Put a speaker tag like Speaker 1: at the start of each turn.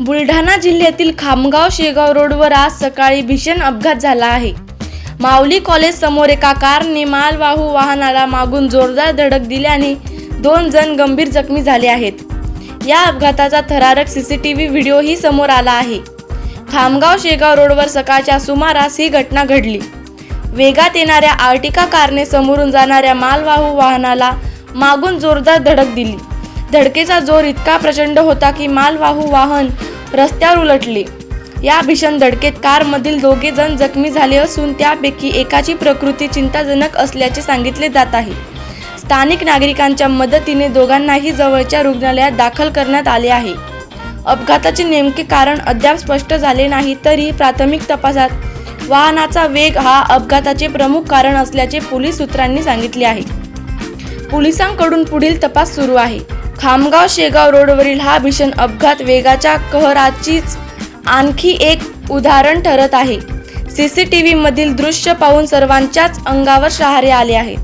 Speaker 1: बुलढाणा जिल्ह्यातील खामगाव शेगाव रोडवर आज सकाळी भीषण अपघात झाला आहे. माऊली कॉलेज समोर एका कारने मालवाहू वाहनाला मागून जोरदार धडक दिल्याने दोन जण गंभीर जखमी झाले आहेत. या अपघाताचा थरारक सीसीटीव्ही व्हिडिओही समोर आला आहे. खामगाव शेगाव रोडवर सकाळच्या सुमारास ही घटना घडली. वेगात येणाऱ्या आर्टिका कारने समोरून जाणाऱ्या मालवाहू वाहनाला मागून जोरदार धडक दिली. धडकेचा जोर इतका प्रचंड होता की मालवाहू वाहन रस्त्यावर उलटले. या भीषण धडकेत कारमधील दोघे जण जखमी झाले असून त्यापैकी एकाची प्रकृती चिंताजनक असल्याचे सांगितले जात आहे. स्थानिक नागरिकांच्या मदतीने दोघांनाही जवळच्या रुग्णालयात दाखल करण्यात आले आहे. अपघाताचे नेमके कारण अद्याप स्पष्ट झाले नाही तरी प्राथमिक तपासात वाहनाचा वेग हा अपघाताचे प्रमुख कारण असल्याचे पोलीस सूत्रांनी सांगितले आहे. पोलिसांकडून पुढील तपास सुरू आहे. खामगाव शेगाव रोडवरील हा भीषण अपघात वेगाच्या कहराचीच आणखी एक उदाहरण ठरत आहे. सी सी टी दृश्य पाहून सर्वांच्याच अंगावर शहारे आले आहेत.